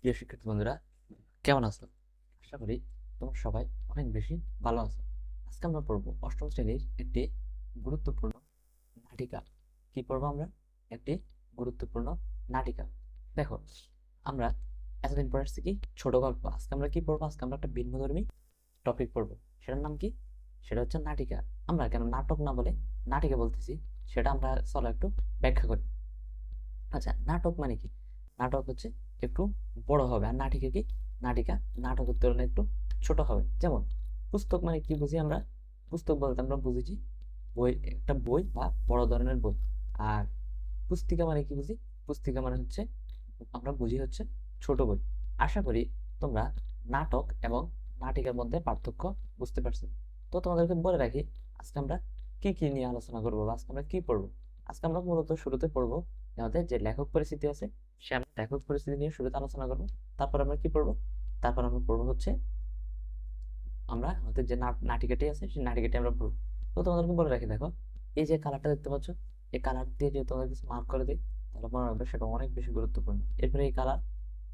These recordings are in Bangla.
প্রিয় শিক্ষার্থী বন্ধুরা, কেমন আছো? আশা করি তোমরা সবাই অনেক বেশি ভালো আছো। আজকে আমরা পড়ব অষ্টম শ্রেণির একটি গুরুত্বপূর্ণ নাটিকা। কি পড়ব আমরা? একটি গুরুত্বপূর্ণ নাটিকা। দেখো, আমরা এতদিন পরে আসছি কি? ছোট গল্প। আজকে আমরা কি পড়ব? আজকে আমরা একটা ভিন্নধর্মী টপিক পড়ব। সেটার নাম কি? সেটা হচ্ছে নাটিকা। আমরা কেন নাটক না বলে নাটিকা বলতেছি, সেটা আমরা চলো একটু ব্যাখ্যা করি। আচ্ছা নাটক মানে কি? নাটক হচ্ছে একটু বড় হবে। আর নাটিকা কি? নাটিকা নাটকের তুলনায় একটু ছোট হবে। যেমন পুস্তক মানে কি বুঝি আমরা? পুস্তক বলতে আমরা বুঝেছি বই, একটা বই বা বড় ধরনের বই। আর পুস্তিকা মানে কি বুঝি? পুস্তিকা মানে হচ্ছে আমরা বুঝি হচ্ছে ছোট বই। আশা করি তোমরা নাটক এবং নাটিকার মধ্যে পার্থক্য বুঝতে পারছ। তো তোমাদেরকে বলে রাখি, আজকে আমরা কি কি নিয়ে আলোচনা করব বা আজকে আমরা কি পড়ব? আজকে আমরা মূলত শুরুতে পড়ব আমাদের যে লেখক পরিস্থিতি আছে সে আমরা লেখক পরিস্থিতি নিয়ে শুরুতে আলোচনা করব। তারপর আমরা কি পড়ব? তারপর আমরা পড়ব হচ্ছে আমরা আমাদের যে নাট- নাটিকাটি আছে, সেই নাটিকাটি আমরা পড়ব। তো তোমাদেরকে বলে রাখি, দেখো, এই যে কালারটা দেখতে পাচ্ছ, এই কালার দিয়ে যদি তোমাদের কিছু মার্ক করে দিই, তাহলে মনে রাখবে সেটা অনেক বেশি গুরুত্বপূর্ণ। এরপরে এই কালার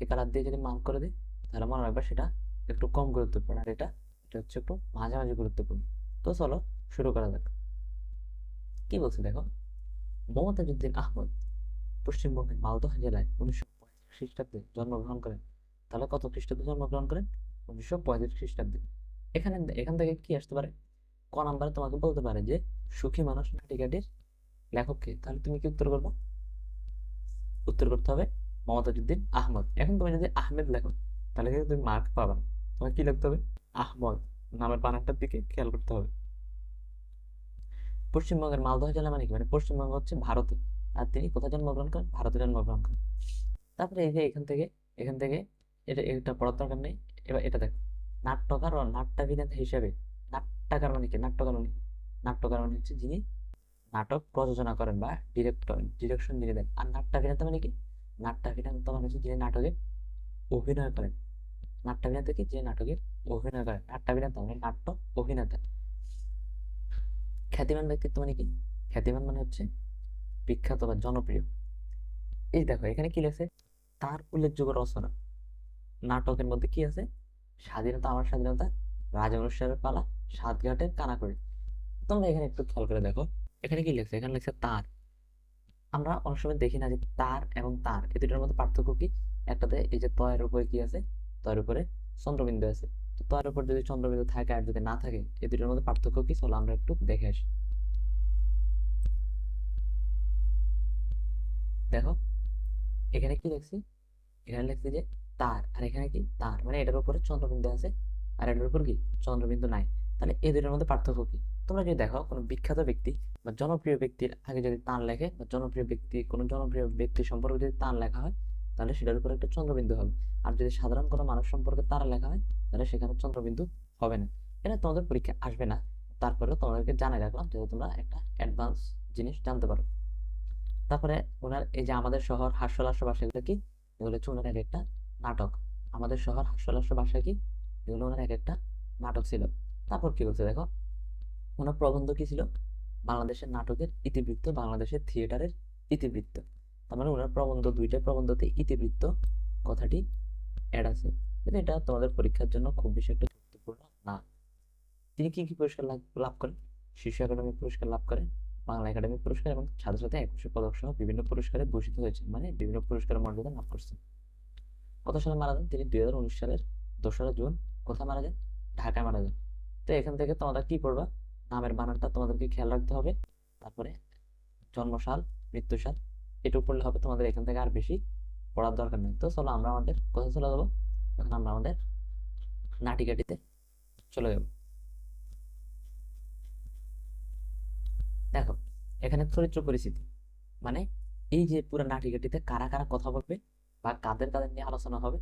এই কালার দিয়ে যদি মার্ক করে দিই, তাহলে মনে রাখবে সেটা একটু কম গুরুত্বপূর্ণ। আর এটা এটা হচ্ছে একটু মাঝামাঝি গুরুত্বপূর্ণ। তো চলো, শুরু করা যাক। কি বলছে দেখো? মমতাজুদ্দিন আহমদ পশ্চিমবঙ্গের মালদহ জেলায় উনিশশো পঁয়ত্রিশ খ্রিস্টাব্দে জন্মগ্রহণ করেন। তাহলে কত খ্রিস্টাব্দে জন্মগ্রহণ করেন? উনিশশো পঁয়ত্রিশ খ্রিস্টাব্দে। এখানে এখান থেকে কি আসতে পারে? ক নাম্বারে তোমাকে বলতে পারে যে, সুখী মানুষ নাটিকাটির লেখক কে তাহলে তুমি কি উত্তর করবে? উত্তর করতে হবে মমতাজুদ্দিন আহমদ। এখন তুমি যদি আহমেদ লেখো, তাহলে কিন্তু তুমি মার্ক পাবা তোমাকে কি লিখতে হবে? আহমদ। নামের বানানটার দিকে খেয়াল করতে হবে। পশ্চিমবঙ্গের মালদহ জেলা মানে কি? মানে পশ্চিমবঙ্গ হচ্ছে ভারতে। আর তিনি কোথায় জন্মগ্রহণ করেন? ভারতে জন্মগ্রহণ করেন। তারপরে এই যে এখান থেকে এখান থেকে এটা এটা পড়ার দরকার নেই। এবার এটা দেখো। নাট্যকার ও নাট্যাভিনেতা হিসেবে, নাট্যকার মানে কি? নাট্যকার মানে? নাট্যকার মানে হচ্ছে যিনি নাটক প্রযোজনা করেন বা ডিরেক্টর ডিরেকশন যিনি দেন। আর নাট্যাভিনেতা মানে কি? নাট্যাভিনেতা মানে হচ্ছে যিনি নাটকে অভিনয় করেন। নাট্যাভিনেতা কি? যে নাটকে অভিনয় করেন। নাট্যাভিনেতা মানে নাট্য অভিনেতা। খ্যাতিমান ব্যক্তিত্ব মানে কি? খ্যাতিমান মানে হচ্ছে বিখ্যাত বা জনপ্রিয়। এই দেখো, এখানে কি লেখছে? তার উল্লেখযোগ্য রচনা। নাটকের মধ্যে কি আছে? স্বাধীনতা, আমার স্বাধীনতা, রাজা অনুষ্ঠানের পালা, সাতঘাটের কানাকড়ি। তোমরা এখানে একটু খেয়াল করে দেখো, এখানে কি লেখছে? এখানে লেখছে তার। আমরা অনেক সময় দেখি না যে তার এবং তার, এই দুটোর মধ্যে পার্থক্য কি? একটাতে এই যে তয়ের উপরে কি আছে? তয়ের উপরে চন্দ্রবিন্দু আছে। তো তয়ের উপর যদি চন্দ্রবিন্দু থাকে আর যদি না থাকে, এই দুটোর মধ্যে পার্থক্য কি? চলো আমরা একটু দেখে আসি। দেখো, এখানে কি লিখছি? এখানে লিখছি যে তার, আর এখানে কি? তার মানে এটার উপরে চন্দ্রবিন্দু আছে, আর এটার উপর কি? চন্দ্রবিন্দু নাই। তাহলে এই দুটোর মধ্যে পার্থক্য কি? তোমরা যদি দেখো, কোনো বিখ্যাত ব্যক্তি বা জনপ্রিয় ব্যক্তির আগে যদি তার লেখে, বা জনপ্রিয় ব্যক্তি, কোনো জনপ্রিয় ব্যক্তি সম্পর্কে যদি তার লেখা হয়, তাহলে সেটার উপরে একটা চন্দ্রবিন্দু হবে। আর যদি সাধারণ কোনো মানুষ সম্পর্কে তার লেখা হয়, তাহলে সেখানে চন্দ্রবিন্দু হবে না। এটা তোমাদের পরীক্ষা, আসবে না। তারপরে তোমাদেরকে জানাই রাখলাম, যাতে তোমরা একটা অ্যাডভান্স জিনিস জানতে পারো। তারপরে ওনার এই যে আমাদের শহর হাস্যলাস্য ভাষা, এগুলো কি? এগুলো হচ্ছে ওনার এক একটা নাটক। আমাদের শহর হাস্যলাস্য ভাষা কি? এগুলো ওনার এক একটা নাটক ছিল। তারপর কি বলছে দেখো? ওনার প্রবন্ধ কি ছিল? বাংলাদেশের নাটকের ইতিবৃত্ত, বাংলাদেশের থিয়েটারের ইতিবৃত্ত। তার মানে ওনার প্রবন্ধ, দুইটা প্রবন্ধতে ইতিবৃত্ত কথাটি অ্যাড আছে। কিন্তু এটা তোমাদের পরীক্ষার জন্য খুব বেশি একটা গুরুত্বপূর্ণ না। তিনি কি কি পুরস্কার লাভ লাভ করেন? শীর্ষ একাডেমি পুরস্কার লাভ করেন। বাংলা একাডেমি পুরস্কার এবং সাথে সাথে একুশে পদক সহ বিভিন্ন পুরস্কারে ভূষিত হয়েছে মানে বিভিন্ন পুরস্কারের মর্যাদা লাভ করছেন। কত সালে মারা যান তিনি দুই হাজার উনিশ সালের দোসরা জুন কোথায় মারা যান? ঢাকায় মারা যান। তো এখান থেকে তোমরা কি পড়বা? নামের বানানটা তোমাদেরকে খেয়াল রাখতে হবে। তারপরে জন্মসাল, মৃত্যুসাল, এটুকু পড়লে হবে তোমাদের এখান থেকে আর বেশি পড়ার দরকার নেই। তো চলো আমরা আমাদের কোথায় চলে যাব। এখন আমরা আমাদের নাটিকাটিতে চলে যাব। দেখো, এখানে চরিত্র পরিচিতি। মানে এই যে পুরো নাটিকাটিতে কারা কারা কথা বলবে বা কাদের কাদের নিয়ে আলোচনা হবে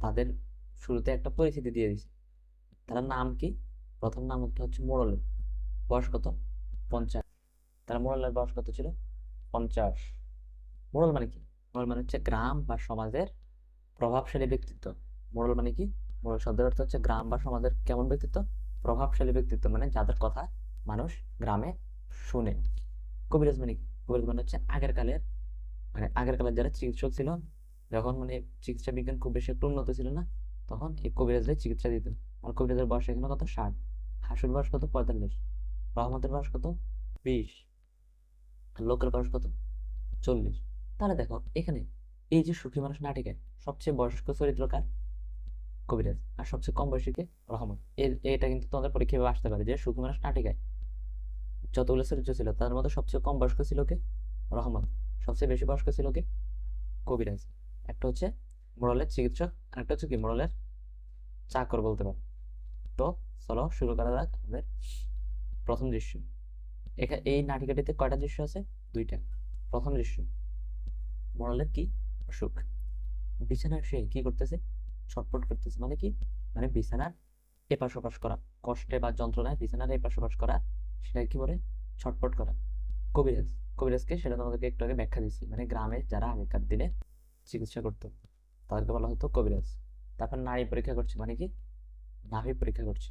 তাদের শুরুতে একটা পরিচিতি দিয়ে দিছে তার নাম কি? প্রথম নাম হচ্ছে মোড়লের বয়স কত? পঞ্চাশ। তার মোড়লের বয়স কত ছিল? পঞ্চাশ। মোড়ল মানে কি? মোড়ল মানে হচ্ছে গ্রাম বা সমাজের প্রভাবশালী ব্যক্তিত্ব। মোড়ল মানে কি? মোড়ল শব্দের অর্থ হচ্ছে গ্রাম বা সমাজের কেমন ব্যক্তিত্ব? প্রভাবশালী ব্যক্তিত্ব মানে যাদের কথা মানুষ গ্রামে শুনে কবিরাজ মানে কবিরাজ মানে হচ্ছে আগের কালের মানে আগের কালের যারা চিকিৎসক ছিল, যখন মানে চিকিৎসা বিজ্ঞান খুব বেশি একটু উন্নত ছিল না, তখন এই কবিরাজরাই চিকিৎসা দিত আর কবিরাজের বয়স এখানে কত? ষাট। হাসুর বয়স কত? পঁয়তাল্লিশ। রহমতের বয়স কত? বিশ। লোকের বয়স কত? চল্লিশ। তাহলে দেখো, এখানে এই যে সুখী মানুষ নাটিকায় সবচেয়ে বয়স্ক চরিত্রকার কবিরাজ। আর সবচেয়ে কম বয়সীকে রহমত এটা কিন্তু তোমাদের পরীক্ষায় আসতে পারে যে সুখী মানুষ নাটিকায় যতগুলো চরিত্র ছিল, তার মধ্যে সবচেয়ে কম বয়স্ক ছিল কে? রহমত সবচেয়ে বেশি বয়স্ক ছিল কে? কবিরাজ। একটা হচ্ছে মোড়লের চিকিৎসক আর একটা হচ্ছে কি? মোড়লের চাকর বলতে পারো তো চলো শুরু করা যাক আমাদের প্রথম দৃশ্য। এখানে এই নাটিকাটিতে কয়টা দৃশ্য আছে? দুইটা। প্রথম দৃশ্য মোড়লের কি অসুখ? বিছানার সে কি করতেছে? ছটফট করতেছে। মানে কি? মানে বিছানার এপাশ ওপাশ করা। কষ্টে বা যন্ত্রণায় বিছানার এপাশ ওপাশ করা সেটা কি বলে? ছটফট করা। কবিরাজ, কবিরাজকে সেটা তোমাদেরকে একটু আগে ব্যাখ্যা দিচ্ছি মানে গ্রামে যারা আগেকার দিনে চিকিৎসা করতো, তাদেরকে বলা হতো কবিরাজ। তারপর নারী পরীক্ষা করছে মানে কি? নাভি পরীক্ষা করছে।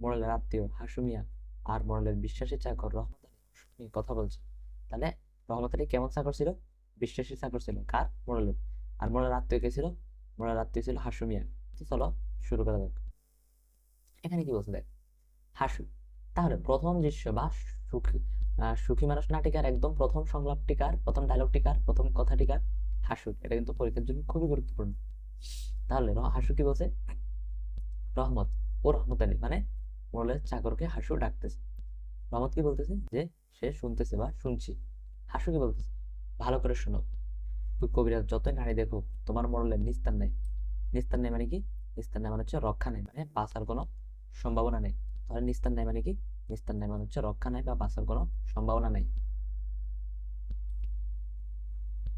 মোড়লের আত্মীয় হাসুমিয়া আর মোড়লের বিশ্বাসী চাকর রহমত আলী কথা বলছে। তাহলে রহমত আলী কেমন চাকর ছিল? বিশ্বাসী চাকর ছিল। কার? মোড়লের আর মোড়লের আত্মীয় কে ছিল? মোড়লের আত্মীয় ছিল হাসুমিয়া তো চলো শুরু করা যাক। এখানে কি বলছে দেখ? হাসু তাহলে প্রথম দৃশ্য বা সুখী সুখী মানুষ নাটিকার একদম প্রথম সংলাপটিকার প্রথম ডায়লগটিকার প্রথম কথাটিকার হাসু। এটা কিন্তু পরীক্ষার জন্য খুবই গুরুত্বপূর্ণ। তাহলে হাসু কি বলছে? রহমত। ও রহমত আলী মানে মোড়লের চাকরকে হাসু ডাকতেছে। রহমত কি বলতেছে? যে সে শুনতেছে বা শুনছি। হাসু কি বলতেছে? ভালো করে শোনো। তুই কবিরাজ, যতই নারী দেখো তোমার মোড়লের নিস্তার নেই। নিস্তার নেই মানে কি? নিস্তার নেই মানে হচ্ছে রক্ষা নেই মানে বাঁচার কোনো সম্ভাবনা নেই। তাহলে নিস্তার নেই মানে কি? নিস্তার নেই মানে হচ্ছে রক্ষা নেই বা বাঁচার কোনো সম্ভাবনা নেই।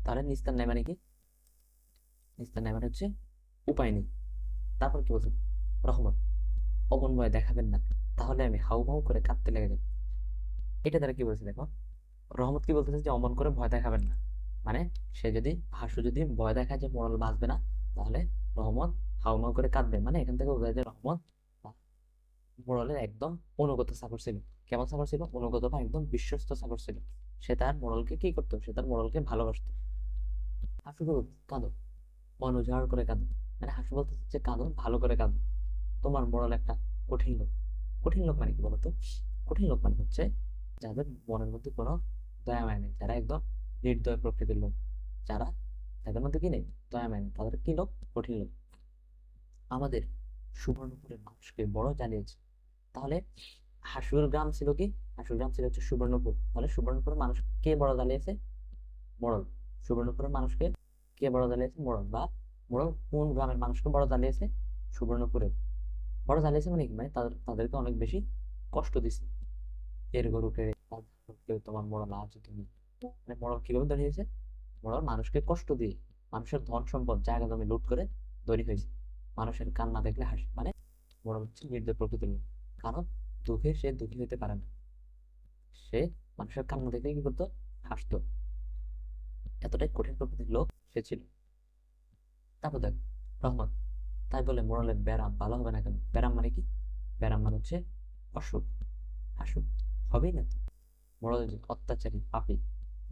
তাহলে নিস্তার নেই মানে কি? নিস্তার নেই মানে হচ্ছে উপায় নেই। তারপর কি বলছে রহমত। অমন ভয় দেখাবেন না। তাহলে আমি হাউ হাউ করে কাঁদতে লেগে যাব। এটা তারা কি বলছে দেখো? রহমত কি বলতেছে যে অমন করে ভয় দেখাবেন না। মানে সে যদি হাসু যদি ভয় দেখায় যে মরল বাঁচবে না, তাহলে রহমত হাউমাউ করে কাঁদবে। মানে এখান থেকে বোঝা যায় রহমত বা মোড়লের একদম অনুগত চাকর ছিল। কেমন চাকর ছিল? অনুগত বা একদম বিশ্বস্ত চাকর ছিল। সে তার মোড়লকে কি করতো? সে তার মোড়লকে ভালোবাসতো। হাসু বলতো কাঁদো। মন করে কাঁদো। মানে হাসু বলতে যে, কাঁদো, ভালো করে কাঁদো। তোমার মোড়ল একটা কঠিন লোক। কঠিন লোক মানে কি বলতো? কঠিন লোক মানে হচ্ছে যাদের মনের মধ্যে কোনো দয়া মায় নেই। যারা একদম নির্দয় প্রকৃতির লোক। যারা তাদের মধ্যে কি নেই? দয়া মায় নেই। তাদের কি লোক? কঠিন লোক। আমাদের সুবর্ণপুরের মানুষকে বড় জ্বালিয়েছে তাহলে হাসুর গ্রাম ছিল কি? হাসুর গ্রাম ছিল হচ্ছে সুবর্ণপুর। তাহলে সুবর্ণপুরের মানুষ কে বড় জ্বালিয়েছে মোড়ল সুবর্ণপুরের মানুষকে কে বড় জ্বালিয়েছে মোড়ল বা মোড়ল কোন গ্রামের মানুষকে বড় জ্বালিয়েছে সুবর্ণপুরের বড় জ্বালিয়েছে মানে কি? মানে তাদের, তাদেরকে অনেক বেশি কষ্ট দিছে। এর তার গরুকে তোমার মোড়ল আজ তুমি। মানে মোড়ল কীভাবে হয়েছে? মোড়ল মানুষকে কষ্ট দিয়ে, মানুষের ধন সম্পদ, জায়গা জমি লুট করে ধনী হয়েছে। মানুষের কান্না দেখলে হাসি মানে মোড়ল হচ্ছে নির্দয় প্রকৃতির কারণ দুঃখে সে দুঃখী হতে পারে না। সে মানুষের কান্না দেখলে কি করতো? হাসতো। এতটাই কঠিন প্রকৃতির লোক সে ছিল। তারপর দেখ রহমত তাই বলে মোড়লের ব্যারাম ভালো হবে না কেন? ব্যারাম মানে কি? ব্যারাম মানে হচ্ছে অসুখ। অসুখ হবেই না তো? মোড়লের যে অত্যাচারী পাপী,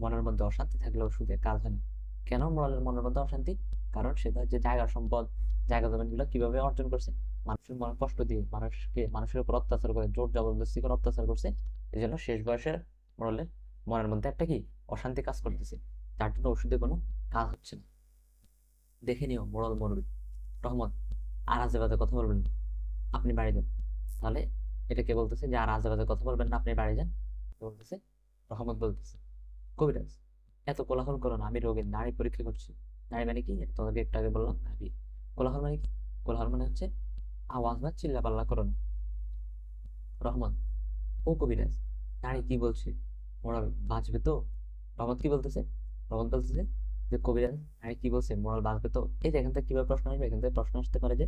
মনের মধ্যে অশান্তি থাকলে ওষুধে কাজ হয় না। কেন মোড়লের মনের মধ্যে অশান্তি? কারণ সে তার যে জায়গা সম্পদ, জায়গা জমিগুলো কীভাবে অর্জন করছে? মানুষের মনে কষ্ট দিয়ে মানুষকে, মানুষের উপর অত্যাচার করে, জোর জবরদস্তি করে অত্যাচার করছে এই জন্য শেষ বয়সের মোড়লের মনের মধ্যে একটা কি অশান্তি কাজ করতেছে। যার জন্য ওষুধে কোনো কাজ হচ্ছে না। দেখে নিও, মোড়ল মরবে। রহমত, আর আজে বাজে কথা বলবেন আপনি বাড়ি যান। তাহলে এটা কে বলতেছে যে, আর আজে বাজে কথা বলবেন না, আপনি বাড়ি যান। বলতেছে? রহমত বলতেছে। কবিরাজ, এত কোলাহল করো না, আমি রোগীর নারী পরীক্ষা করছি। নারী মানে কি? তোমাকে একটু আগে বললাম, নারী। কোলাহল মানে কি? কোলাহল মানে হচ্ছে আওয়াজ বা চিল্লা পাল্লা করো না। রহমত ও কবিরাজ, নারী কি বলছে? মোড়াল বাঁচবে তো? রহমত কি বলতেছে? রহমত বলতেছে যে, কবিরাজ, নারী কি বলছে? মোড়াল বাঁচবে তো? এই যে, এখান থেকে কীভাবে প্রশ্ন আসবে? এখান থেকে প্রশ্ন আসতে পারে যে,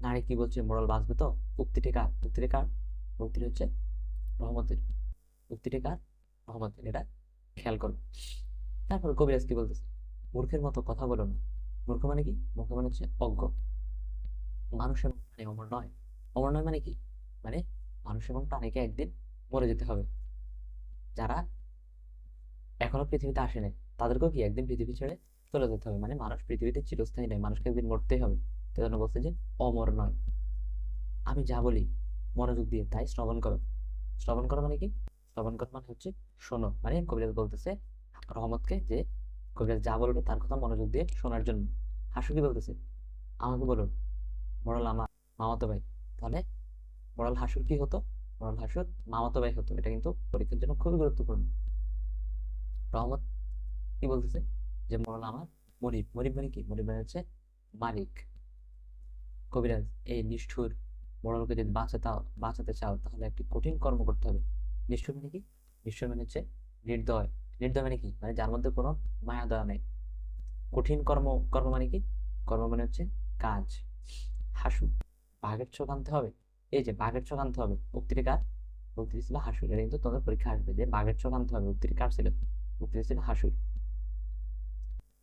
নারী কি বলছে মোড়াল বাঁচবে তো? উক্তিটি কার? উক্তিটি কার? উক্তিটি হচ্ছে রহমতের। উক্তিটি কার? রহমতের, এটা খেয়াল করো। তারপর কবিরাজ কি বলতেছে? মূর্খের মতো কথা বলো না। মূর্খ মানে কি? মূর্খ মানে হচ্ছে অজ্ঞ। মানুষের মানে অমর নয়। অমর নয় মানে কি? মানে মানুষ এবং প্রাণীকে একদিন মরে যেতে হবে। যারা এখনও পৃথিবীতে আসে নাই, তাদেরকেও কি একদিন পৃথিবী ছেড়ে চলে যেতে হবে? মানে মানুষ পৃথিবীতে চিরস্থায়ী নয় মানুষকে একদিন মরতেই হবে। তো জন্য বলছে যে অমর নয়। আমি যা বলি, মনোযোগ দিয়ে তাই শ্রবণ করো। শ্রবণ করো মানে কি? শ্রবণ করো মানে হচ্ছে শোনো। মানে কবিরাজ বলতেছে রহমতকে যে কবিরাজ যা বলবে তার কথা মনোযোগ দিয়ে শোনার জন্য। হাসু কি বলতেছে? আমাকে বলুন। মরল আমার মামাতো ভাই। তাহলে মরল হাসুর কি হতো? মরল হাসুর মামাতো ভাই হতো। এটা কিন্তু পরীক্ষার জন্য খুবই গুরুত্বপূর্ণ। রহমত কি বলতেছে? যে মরল আমার মনিব মনিব মানে কি? মনিব মানে হচ্ছে মালিক। কবিরাজ, এই নিষ্ঠুর মরলকে যদি বাঁচাতে বাঁচাতে চাও, তাহলে একটি কঠিন কর্ম করতে হবে। নিষ্ঠুর মানে কি? নিষ্ঠুর মানে হচ্ছে নির্দয়। নির্দয় মানে কি? মানে যার মধ্যে কোনো মায়া দয়া নেই। কঠিন কর্ম কর্ম মানে কি? কর্ম মানে হচ্ছে কাজ। হাসু। বাঘের চোখ আনতে হবে। এই যে, বাঘের চোখ আনতে হবে। উক্তিটি কার? উক্তিটি ছিল হাসুর। এটা কিন্তু তোমাদের পরীক্ষা আসবে যে বাঘের চোখ আনতে হবে। উক্তিটি কার ছিল? উক্তিটি ছিল হাসুর।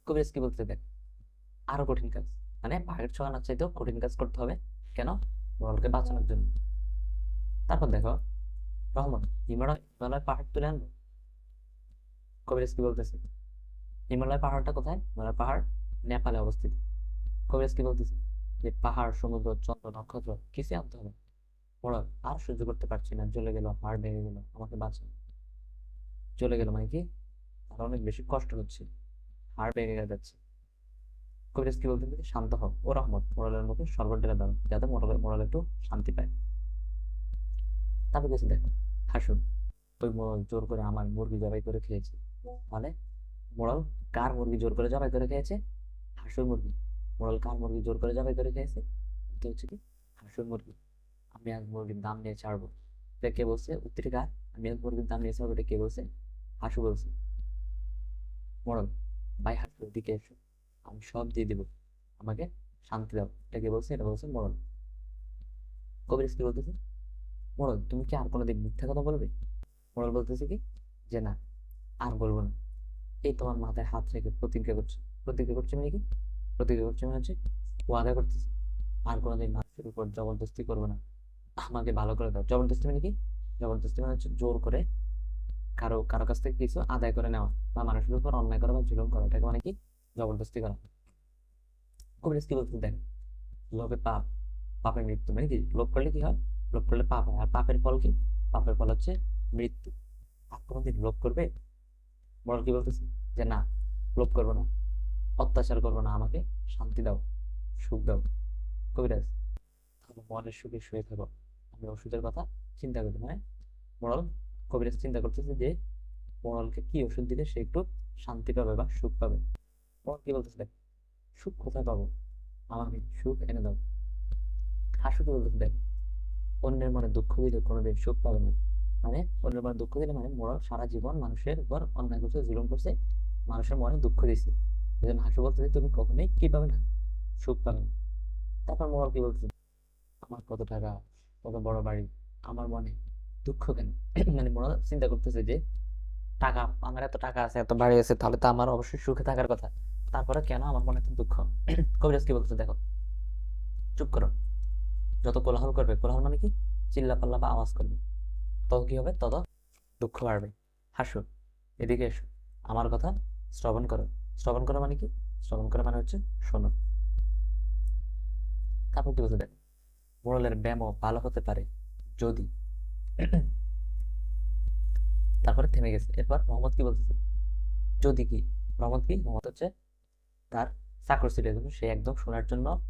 কবিরাজ কি বলতে দেখ আরও কঠিন কাজ। মানে বাঘের চোখ আনার চাইতেও কঠিন কাজ করতে হবে। কেন? মোড়লকে বাঁচানোর জন্য। তারপর দেখো রহমান হিমালয় হিমালয় পাহাড় তুলে আনব। কবিরাজ কি বলতেছে। হিমালয় পাহাড়টা কোথায়? হিমালয় পাহাড় নেপালে অবস্থিত। কবিরাজ কি বলতেছে। যে পাহাড়, সমুদ্র, চন্দ্র, নক্ষত্র কিছু আনতে হবে মোড়ল আর সহ্য করতে পারছি না, জ্বলে গেল, হাড় ভেঙে গেল, আমাকে বাঁচান চলে গেল মানে কি? আর অনেক বেশি কষ্ট হচ্ছে, হাড় ভেঙে যাচ্ছে। কবিরাজ কি বলতে শান্ত হও। ও রহমত, মোরালের মুখে ঢেলে দাও, যাতে মোরাল মোরাল একটু শান্তি পায়। তারপর কিছু দেখো, হাসুন, ওই মোড়ল জোর করে আমার মুরগি জবাই করে খেয়েছে। মানে মোড়ল কার মুরগি জোর করে জবাই করে খেয়েছে? হাসুর মুরগি। মোড়ল কার মুরগি জোর করে জবাই করে খেয়েছে। এটা হচ্ছে কি? হাসুর মুরগি। আমি আজ মুরগির দাম নিয়ে ছাড়বো। এটা কে বলছে? উত্তরে কার? আমি আজ মুরগির দাম নিয়ে ছাড়বো। এটা কে বলছে? হাসু বলছে। মোড়ল ভাই হাসুর দিকে এসো। আমি সব দিয়ে দিব। আমাকে শান্তি দাও। এটা কে বলছে? এটা বলছে মরণ কবির কি বলতেছে মরণ তুমি কি আর কোনোদিন মিথ্যা কথা বলবে? মরণ বলতেছে কি? যে না, আর বলব না। এই তোমার মাথায় হাত রেখে প্রতিজ্ঞা করছে। প্রতিজ্ঞা করছে মানে কি? প্রতিজ্ঞা করছে মানে ওয়াদা করতেছে, আর কোনোদিন মানুষের উপর জবরদস্তি করব না। আমাকে ভালো করে দাও। জবরদস্তি মানে কি? জবরদস্তি মানে হচ্ছে জোর করে কারও কারও কাছ থেকে কিছু আদায় করে নেওয়া বা মানুষের উপর অন্যায় করা বা জুলুম করা। এটাকে মানে কি? জবরদস্তি করা। কবিরাজ কি বলতে দেখ, লোভে পাপ, পাপের মৃত্যু মানে কি? লোভ করলে কি হয়? লোভ করলে পাপ হয়। আর পাপের ফল কি? পাপের ফল হচ্ছে মৃত্যু। আর কোনোদিন লোভ করবে? বড় কি বলতেছি? যে না, লোভ করব না। অত্যাচার করব না, আমাকে শান্তি দাও, সুখ দাও। কবিরাজ তাহলে মনের সুখে শুয়ে থাকো। আমি ওষুধের কথা চিন্তা করি মানে মোড়ল কবিরাজ চিন্তা করতেছে যে মোড়লকে কি ওষুধ দিলে সে একটু শান্তি পাবে বা সুখ পাবে? মোড়ল কি বলতেছে, দেখ, সুখ কোথায় পাবো? আমাকে সুখ এনে দাও। হাসু তো বলতেছে, দেখ, অন্যের মনে দুঃখ দিলে কোনোদিন সুখ পাবে না। মানে অন্যের মনে দুঃখ দিলে মানে মোড়ল সারা জীবন মানুষের উপর অন্যায় করছে, জুলুম করছে, মানুষের মনে দুঃখ দিছে। এই জন্য হাসু বলতেছে তুমি কখনোই কি পাবে না সুখ পাবে? না তারপর মোড়ল কি বলছে? আমার কত টাকা, কত বড় বাড়ি, আমার মনে দুঃখ কেন? মানে মনে চিন্তা করতেছে যে, টাকা, আমার এত টাকা আছে, এত বাড়ি আছে, তাহলে তো আমার অবশ্যই সুখে থাকার কথা। তারপরে কেন আমার মনে এত দুঃখ? কবিরাজ কি বলছে দেখো, চুপ করো। যত কোলাহল করবে, কোলাহল মানে কি? চিল্লা পাল্লা বা আওয়াজ করবে। তত কি হবে? তত দুঃখ বাড়বে। হাসো, এদিকে এসো। আমার কথা শ্রবণ করো। শ্রবণ করা মানে কি? শ্রবণ করা মানে হচ্ছে শোনো। তারপর কি বলছে দেখো? মোড়লের ব্যায়ামও ভালো হতে পারে যদি তারপরে থেমে গেছে। এরপর মোহাম্মদ কি বলতেছে? যদি কি? মোহাম্মদ কি? মোহাম্মদ হচ্ছে তার চাকর ছিল এজন্য সে একদম শোনার জন্য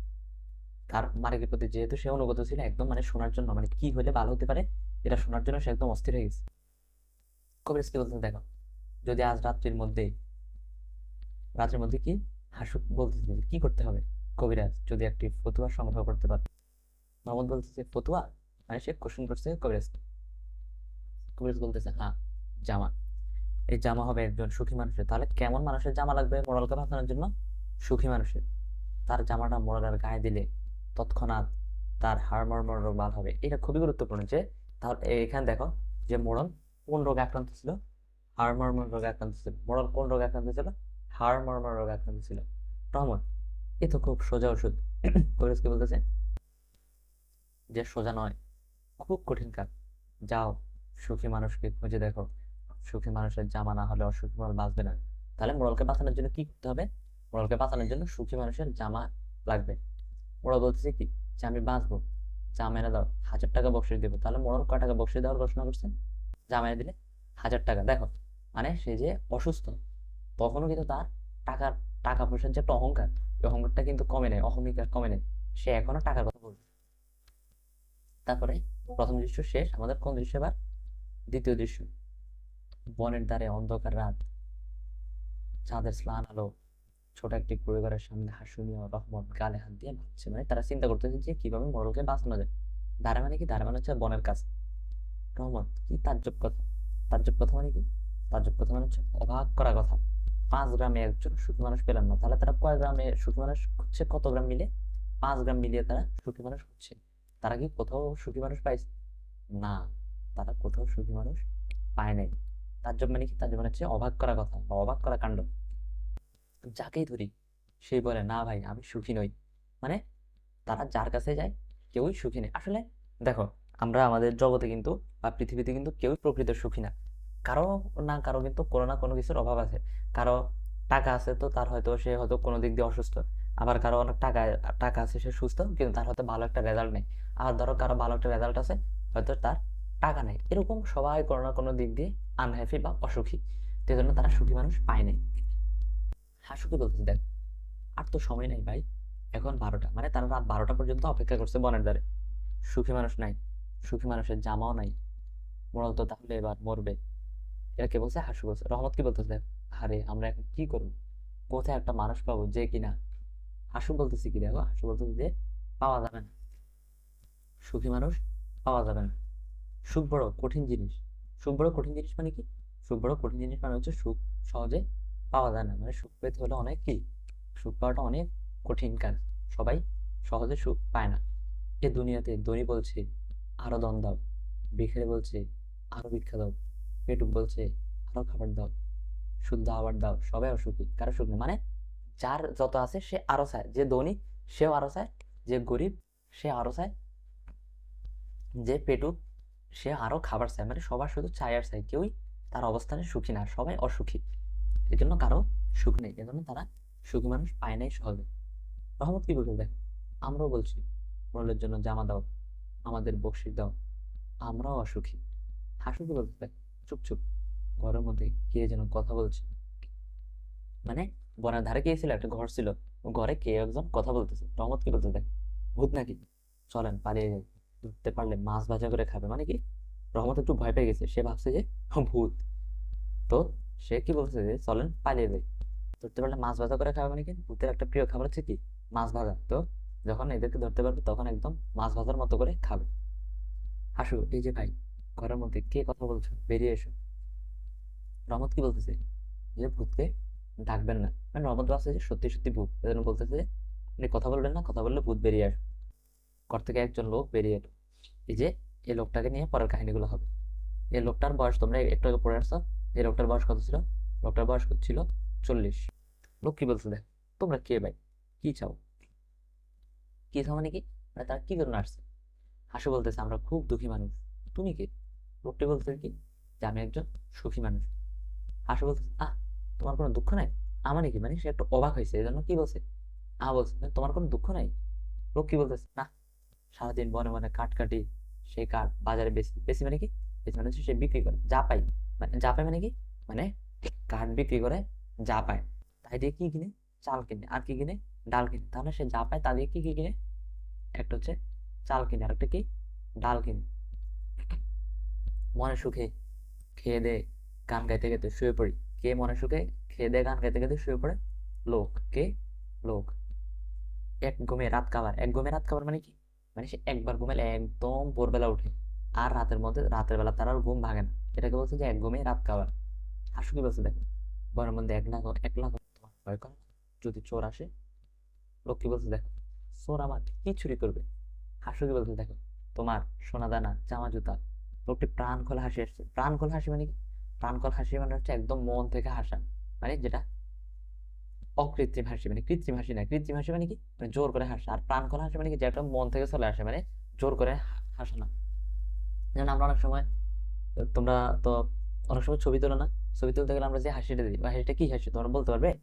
তার মালিকের প্রতি যেহেতু সে অনুগত ছিল, একদম মানে শোনার জন্য মানে কি হলে ভালো হতে পারে এটা শোনার জন্য সে একদম অস্থির হয়ে গেছে। কবিরাজ কি বলতেছে দেখো? যদি আজ রাত্রির মধ্যে রাত্রির মধ্যে কি হাসু বলতেছে যে কি করতে হবে? কবিরাজ যদি একটি ফতুয়া সংগ্রহ করতে পারে। মোহাম্মদ বলতেছে ফতুয়া? মানে সে কোশ্চেন করছে কবিরাজ কবিরাজ বলতেছে হ্যাঁ জামা। এই জামা হবে একজন সুখী মানুষের। তাহলে কেমন মানুষের জামা লাগবে মোড়ালকে বাঁচানোর জন্য? সুখী মানুষের। তার জামাটা মোড়ালের গায়ে দিলে তৎক্ষণাৎ তার হাড়মর্মর রোগ ভালো হবে। এটা খুবই গুরুত্বপূর্ণ যে তাহলে এখানে দেখো যে মোড়ল কোন রোগে আক্রান্ত ছিল? হাড়মর্মর রোগে আক্রান্ত ছিল। মোড়ল কোন রোগে আক্রান্ত ছিল? হাড়মর্মর রোগে আক্রান্ত ছিল। রহমত এ তো খুব সোজা ওষুধ। কবিরাজ কি বলতেছে? যে সোজা নয়, খুব কঠিন কাজ। যাও, সুখী মানুষকে খুঁজে দেখো। সুখী মানুষের জামা না হলে অসুখী মানুষ বাঁচবে না। তাহলে মোড়লকে বাঁচানোর জন্য কি করতে হবে? মোড়লকে বাঁচানোর জন্য সুখী মানুষের জামা লাগবে। মোড়ল বলতেছে কি? যে আমি বাঁচবো। জামা এনে দাও, হাজার টাকা বকশিস দেবো। তাহলে মোড়ল কয় টাকা দেওয়ার ঘোষণা করছেন জামা দিলে হাজার টাকা। দেখো মানে সে যে অসুস্থ তখনও কিন্তু তার টাকার টাকা পয়সার যে একটা অহংকার, এই অহংকারটা কিন্তু কমে নেই অহমিকা কমে নেই সে এখনও টাকার কথা বলবে। তারপরে প্রথম দৃশ্য শেষ, আমাদের কোন দৃশ্য এবার? দ্বিতীয় দৃশ্য। বনের দ্বারে অন্ধকার রাত। চাঁদের স্নান আলো। ছোট একটি পরিবারের সামনে হাসুমিয়া রহমত গালে হাত দিয়ে ভাবছে মানে তারা চিন্তা করতেছে যে কীভাবে মোড়লকে বাঁচানো যায়। ধারে মানে কি? ধারে মানে হচ্ছে বনের কাছে রহমত, কি তাজ্জব কথা? তাজ্জব কথা মানে কি? তাজ্জব কথা মানে হচ্ছে অবাক করা কথা। পাঁচ গ্রামে একজন সুখী মানুষ পেলাম না। তাহলে তারা কয় গ্রামে সুখী মানুষ হচ্ছে কত গ্রাম মিলে? পাঁচ গ্রাম মিলিয়ে তারা সুখী মানুষ হচ্ছে তারা কি কোথাও সুখী মানুষ পাইছে? না, তারা কোথাও সুখী মানুষ পায় নাই। তার জন্য মানে কি? তার জন্য হচ্ছে অবাক করা কথা বা অবাক করা কাণ্ড। যাকেই ধরি সেই বলে, না ভাই, আমি সুখী নই। মানে তারা যার কাছে যায়, কেউই সুখী নেই। আসলে দেখো, আমরা আমাদের জগতে কিন্তু বা পৃথিবীতে কিন্তু কেউই প্রকৃত সুখী না। কারও না কারও কিন্তু কোনো না কোনো কিছুর অভাব আছে। কারও টাকা আছে তো তার হয়তো সে হয়তো কোনো দিক দিয়ে অসুস্থ। আবার কারও অনেক টাকা টাকা আছে সে সুস্থ, কিন্তু তার হয়তো ভালো একটা রেজাল্ট নেই। আবার ধরো কারও ভালো একটা রেজাল্ট আছে, হয়তো তার টাকা নেই। এরকম সবাই কোনো না কোনো দিক দিয়ে আনহ্যাপি বা অসুখী। সেই জন্য তারা সুখী মানুষ পায় নাই। হ্যাঁ সুখী বলতেছে দেখ, আর তো সময় নেই ভাই। এখন বারোটা মানে তারা রাত বারোটা পর্যন্ত অপেক্ষা করছে বনের দ্বারে সুখী মানুষ নাই, সুখী মানুষের জামাও নাই। মূলত তাহলে এবার মরবে। এরা কে বলছে? হাসু বলছে। রহমত কি বলতেছে? দেখ আরে, আমরা এখন কি করব? কোথায় একটা মানুষ পাবো যে কিনা? হাসু বলতেছি কি দেখো? হাসু বলতেছে যে পাওয়া যাবে না। সুখী মানুষ পাওয়া যাবে না। সুখ বড় কঠিন জিনিস। সুখ বড় কঠিন জিনিস মানে কি? সুখ বড় কঠিন জিনিস মানে হচ্ছে সুখ সহজে পাওয়া যায় না। মানে সুখ পেতে হলে অনেক কি? সুখ পাওয়াটা অনেক কঠিন কাজ। সবাই সহজে সুখ পায় না। এ দুনিয়াতে ধনী বলছে, আরও দন দাও। ভিখারি বলছে, আরও ভিক্ষা দাও। পেটুক বলছে, আরও খাবার দাও, শুদ্ধ আবার দাও, সবাই অসুখী, কারও সুখ নেই। মানে যার যত আছে সে আরও চায়, যে ধনী সেও আরও চায়, যে গরিব সে আরও চায়, যে পেটুক সে আরও খাবার চায়। মানে সবার শুধু চায় আর চায়, কেউই তার অবস্থানে সুখী না, সবাই অসুখী। এই জন্য কারও সুখ নেই, এজন্য তারা সুখী মানুষ পায় নাই সহজে। রহমত কি বলছে দেখো, আমরাও বলছি মোড়লের জন্য জামা দাও, আমাদের বকশিস দাও, আমরাও অসুখী। হাসু কি বলতে দেখ? চুপ চুপ। ঘরের মধ্যে কে যেন কথা বলছে। মানে বনের ধারে কে ছিল? একটা ঘর ছিল। ঘরে কে একজন কথা বলতেছে? রহমত কি বলতে দেখ, ভূত নাকি? চলেন, পালিয়ে যাই। ধরতে পারলে মাছ ভাজা করে খাবে। মানে কি? রহমত একটু ভয় পেয়ে গেছে। সে ভাবছে যে ভূত। তো সে কি বলছে যে, চলেন, পালিয়ে যাই। ধরতে পারলে মাছ ভাজা করে খাবে মানে কি? ভূতের একটা প্রিয় খাবার হচ্ছে কি? মাছ ভাজা। তো যখন এদেরকে ধরতে পারবে, তখন একদম মাছ ভাজার মতো করে খাবে। হাসু, এই যে ভাই ঘরের মধ্যে কে কথা বলছো? বেরিয়ে এসো। রহমত কি বলতেছে? যে ভূতকে ডাকবেন না। মানে রহমত আছে যে, সত্যি সত্যি ভূত। এজন্য বলতেছে যে আপনি কথা বলবেন না, কথা বললে ভূত বেরিয়ে আসবে। ঘর থেকে একজন লোক বেরিয়ে এলো। এই যে এই লোকটাকে নিয়ে পরের কাহিনীগুলো হবে। এই লোকটার বয়স তোমরা একটু আগে পড়ে আসছো? এই লোকটার বয়স কত ছিল? লোকটার বয়স ছিল চল্লিশ। লোক কি বলছে দেখ তোমরা কে ভাই? কি চাও? কি চাও মানে কি? মানে তারা কি জন্য আসছে? হাসু বলতেছে, আমরা খুব দুঃখী মানুষ। তুমি কে? লোকটি বলতেছে কি, যে আমি একজন সুখী মানুষ। হাসু বলতেছে আহ, তোমার কোনো দুঃখ নাই? আমার কি মানে সে একটু অবাক হয়েছে এই জন্য কি বলছে? আ বলছে "মানে তোমার কোনো দুঃখ নাই? লোক কি বলতেছে না, সারাদিন বনে বনে কাঠ কাটি সেই কাঠ বাজারে বেশি বেশি মানে কি? বেশি মানে সে বিক্রি করে, যা পাই মানে যা পায় মানে কি? মানে কাঠ বিক্রি করে, যা পায়। তাই দিয়ে কি কিনে? চাল কিনে, আর কি কিনে? ডাল কিনে। তাহলে সে যা পায় তা দিয়ে কি কি কিনে? একটা হচ্ছে চাল কিনে, আর একটা কি? ডাল কিনে। মনে সুখে খেয়ে দে গান গাইতে গাইতে শুয়ে পড়ি। কে মনে সুখে খেয়ে দে গান গাইতে গাইতে শুয়ে পড়ে? লোক। কে? লোক। এক ঘুমে রাত কাবার। এক ঘুমে রাত কাবার মানে কি? মানে সে একবার ঘুমালে একদম ভোরবেলা উঠে। আর রাতের মধ্যে, রাতের বেলা তার আর ঘুম ভাঙে না। এটাকে বলছে যে এক ঘুমে রাত কাবার। হাসু কি বলছে দেখো। বনের মধ্যে এক লাখ এক লাখ তোমার ভয় করে যদি চোর আসে লোক কি বলছে দেখো, চোর আমার কি চুরি করবে। হাসু কি বলছে দেখো, তোমার সোনা দানা জামা জুতা লোকটি প্রাণ খোলা হাসি আসছে। প্রাণ খোলা হাসি মানে কি? প্রাণ খোলা হাসি মানে হচ্ছে একদম মন থেকে হাসা। মানে যেটা? অকৃত্রিম হাসি। মানে কৃত্রিম হাসি না। কৃত্রিম হাসি মানে কি? মানে জোর করে হাসা। আর প্রাণ খোলা হাসি মানে কি? যেটা মন থেকে চলে আসে। মানে জোর করে হাসা না। যেমন আমরা অনেক সময়, তোমরা তো অনেক সময় ছবি তোলো না? ছবি তুলতে গেলে আমরা যে হাসিটা দিই, বা হাসিটা কি হাসি? তোমরা বলতে পারবে?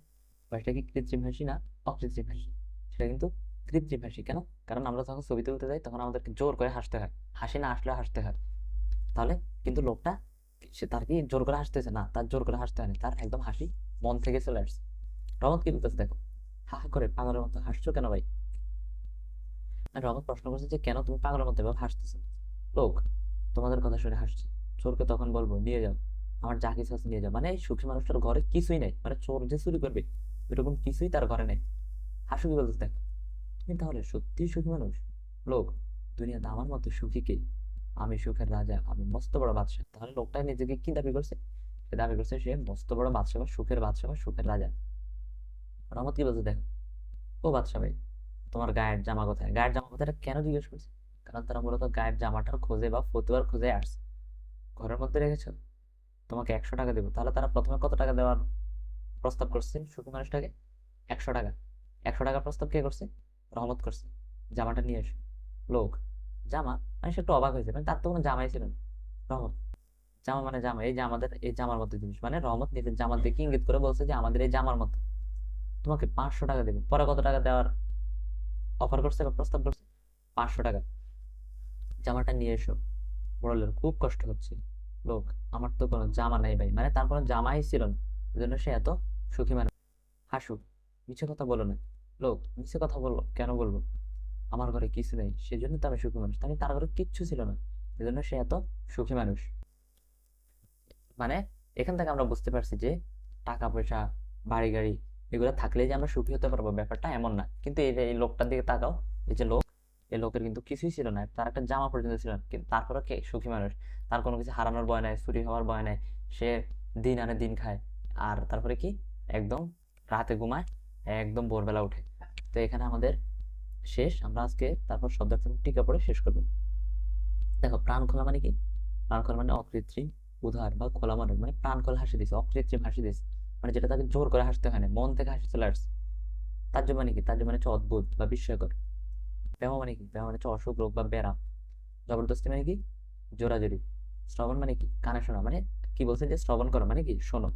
বা এটা কি কৃত্রিম হাসি না অকৃত্রিম হাসি? সেটা কিন্তু কৃত্রিম হাসি। কেন? কারণ আমরা যখন ছবি তুলতে যাই, তখন আমাদেরকে জোর করে হাসতে হয়। হাসি না আসলে হাসতে হয়। তাহলে কিন্তু লোকটা সে তার কি জোর করে হাসতেছে? না, তার জোর করে হাসতে হয়নি। তার একদম হাসি মন থেকে চলে আসছে। রহমত কি বলতেছে দেখো? হা হা করে পাগলের মতো হাসছো কেন ভাই? আর রহমত প্রশ্ন করছে যে কেন তুমি পাগলের মতো এভাবে হাসতেছো? লোক, তোমাদের কথা শুনে হাসছে। চোরকে তখন বলব, নিয়ে যাও। আমার যা কিছু আছে নিয়ে যাও। মানে সুখী মানুষটার ঘরে কিছুই নেই। মানে চোর যে চুরি করবে এরকম কিছুই তার ঘরে নেই। হাসু কি বলতেছে দেখো? তুমি তাহলে সত্যি সুখী মানুষ? লোক, দুনিয়াতে আমার মতো সুখী কে? আমি সুখের রাজা, আমি মস্ত বড় বাদশাহ। তাহলে লোকটা নিজেকে কি দাবি করছে? সে দাবি করছে সে মস্ত বড় বাদশাহ বা সুখের বাদশাহ বা সুখের রাজা। রহমত কি বলছে দেখো? ও বাদশাহ ভাই, তোমার গায়ের জামা কোথায়? গায়ের জামা কোথায় কেন জিজ্ঞেস করছে? কারণ তারা মূলত গায়ের জামাটার খোঁজে বা ফতুয়ার খোঁজে আসছে। ঘরের মধ্যে রেখেছ? তোমাকে একশো টাকা দেবো। তাহলে তারা প্রথমে কত টাকা দেওয়ার প্রস্তাব করছে সুখী মানুষটাকে? একশো টাকা। একশো টাকা প্রস্তাব কে করছে? রহমত করছে। জামাটা নিয়ে এসো। লোক। জামা মানে সে একটু অবাক হয়েছে। মানে তার তো কোনো জামাই ছিল না। রহমত। জামা মানে জামা। এই যে আমাদের, এই জামার মতো জিনিস। মানে রহমত নিজের জামার দিকে ইঙ্গিত করে বলছে যে আমাদের এই জামার মতো। তোমাকে পাঁচশো টাকা দেবে। পরে কত টাকা দেওয়ার অফার করছে বা প্রস্তাব করছে? পাঁচশো টাকা। জামাটা নিয়ে এসো। মোড়লের খুব কষ্ট হচ্ছে। লোক, আমার তো কোনো জামা নাই ভাই। মানে তার কোনো জামাই ছিল না। এই জন্য সে এত সুখী মানে হাসু, মিছে কথা বলো না। লোক, মিছে কথা বলল কেন বলব? আমার ঘরে কিছু নেই, সেজন্য তো আমি সুখী মানুষ। আমি তার ঘরে কিচ্ছু ছিল না, এজন্য সে এত সুখী মানুষ। মানে এখান থেকে আমরা বুঝতে পারছি যে টাকা পয়সা, বাড়ি গাড়ি, এগুলো থাকলে যে আমরা সুখী হতে পারব, ব্যাপারটা এমন না। কিন্তু এই এই লোকটার দিকে তাকাও, এই যে লোক, এই লোকের কিন্তু কিছুই ছিল না। তার একটা জামা পর্যন্ত ছিল না। কিন্তু তারপরে কে সুখী মানুষ? তার কোনো কিছু হারানোর ভয় নাই, চুরি হওয়ার ভয় নাই। সে দিন আনে, দিন খায়। আর তারপরে কি? একদম রাতে ঘুমায়, একদম ভোরবেলা উঠে। তো এখানে আমাদের শেষ, আমরা আজকে তারপর শব্দার্থ টিকা পড়ে শেষ করব। দেখো, প্রাণ খোলা মানে কি? প্রাণ খোলা মানে অকৃত্রিম উদার বা খোলা মানে মানে প্রাণ খোলা হাসি দিছে, অকৃত্রিম হাসি দিছে। মানে যেটা তাকে জোর করে হাসতে হয় না, মন থেকে হাসি চলে আসছে। তার জন্য মানে কি? তার জন্য মানে হচ্ছে অদ্ভুত বা বিস্ময়কর। ব্যামো মানে কি? ব্যামো মানে হচ্ছে অসুখ, রোগ বা ব্যারাম জবরদস্তি মানে কি? জোরাজোরি। শ্রবণ মানে কি? কানে শোনা মানে কি বলছে যে শ্রবণ করো মানে কি? শোনো।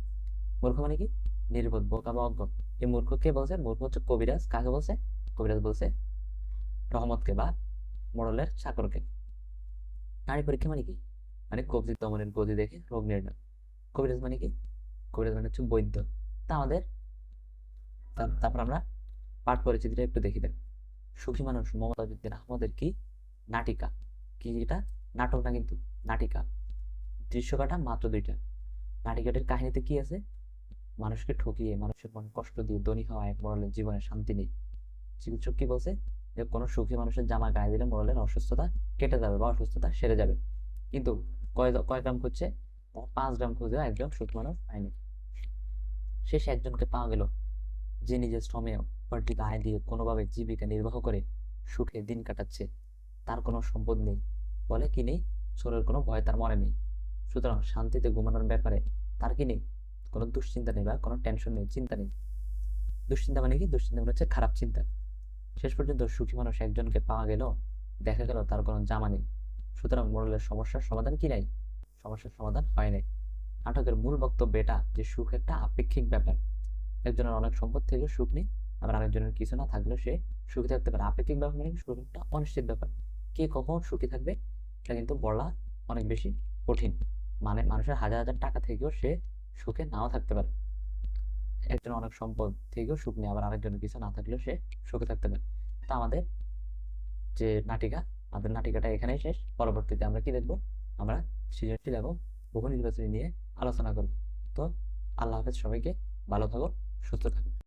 মূর্খ মানে কি? নির্বোধ, বোকা বা অজ্ঞ। এই মূর্খ কে বলছে? মূর্খ হচ্ছে কবিরাজ। কাকে বলছে? কবিরাজ বলছে রহমতকে বা মোড়লের চাকরকে নারী পরীক্ষা মানে কি? মানে কবজি দমনের গতি দেখে রোগ নির্ণয়। কবিরাজ মানে কি? কবিরাজ মানে হচ্ছে বৈদ্য। তা আমাদের তারপর আমরা পাঠ পরিচিতিটা একটু দেখি দেখ। সুখী মানুষ মমতাজুদ্দিন আহমদের কি? নাটিকা। কি এটা? নাটক না কিন্তু, নাটিকা। দৃশ্যকাটা মাত্র দুইটা। নাটিকাটির কাহিনীতে কি আছে? মানুষকে ঠকিয়ে, মানুষের মনে কষ্ট দিয়ে ধনী হওয়া এক মোড়লের জীবনে শান্তি নেই। চিকিৎসক কি বলছে? যে কোনো সুখী মানুষের জামা গায়ে দিলে মোড়লের অসুস্থতা কেটে যাবে বা অসুস্থতা সেরে যাবে। কিন্তু কয় কয় গ্রাম খুঁজছে? পাঁচ গ্রাম খুঁজেও একজন সুখী মানুষ পায়নি। শেষে একজনকে পাওয়া গেল, যে নিজের শ্রমে উপার্জিত আয় দিয়ে কোনোভাবে জীবিকা নির্বাহ করে সুখে দিন কাটাচ্ছে। তার কোনো সম্পদ নেই। বলে কি নেই? চোরের কোনো ভয় তার মনে নেই। সুতরাং শান্তিতে ঘুমানোর ব্যাপারে তার কি নেই? কোনো দুশ্চিন্তা নেই বা কোনো টেনশন নেই, চিন্তা নেই। দুশ্চিন্তা মানে কি? দুশ্চিন্তা মানে হচ্ছে খারাপ চিন্তা। শেষ পর্যন্ত সুখী মানুষ একজনকে পাওয়া গেল, দেখা গেল তার কোনো জামা নেই। সুতরাং মোড়লের সমস্যার সমাধান কি নাই? সমস্যার সমাধান হয় নাই। নাটকের মূল বক্তব্য এটা যে সুখ একটা আপেক্ষিক ব্যাপার। একজনের অনেক সম্পদ থেকেও সুখ নেই, আবার আরেকজনের কিছু না থাকলেও সে সুখী থাকতে পারে। আপেক্ষিক ব্যাপার মানে সুখ একটা অনিশ্চিত ব্যাপার। কে কখন সুখী থাকবে, এটা কিন্তু বলা অনেক বেশি কঠিন। মানে মানুষের হাজার হাজার টাকা থেকেও সে সুখে নাও থাকতে পারে। একজন অনেক সম্পদ থেকেও সুখ নেই আবার আরেকজনের কিছু না থাকলেও সে সুখে থাকতে পারে। তা আমাদের যে নাটিকা, আমাদের নাটিকাটা এখানেই শেষ। পরবর্তীতে আমরা কি দেখব? আমরা সৃজনশীল এবং বহু নির্বাচনী নিয়ে আলোচনা করব। তো আল্লাহ হাফেজ, সবাইকে ভালো থাকো সুস্থ থাকো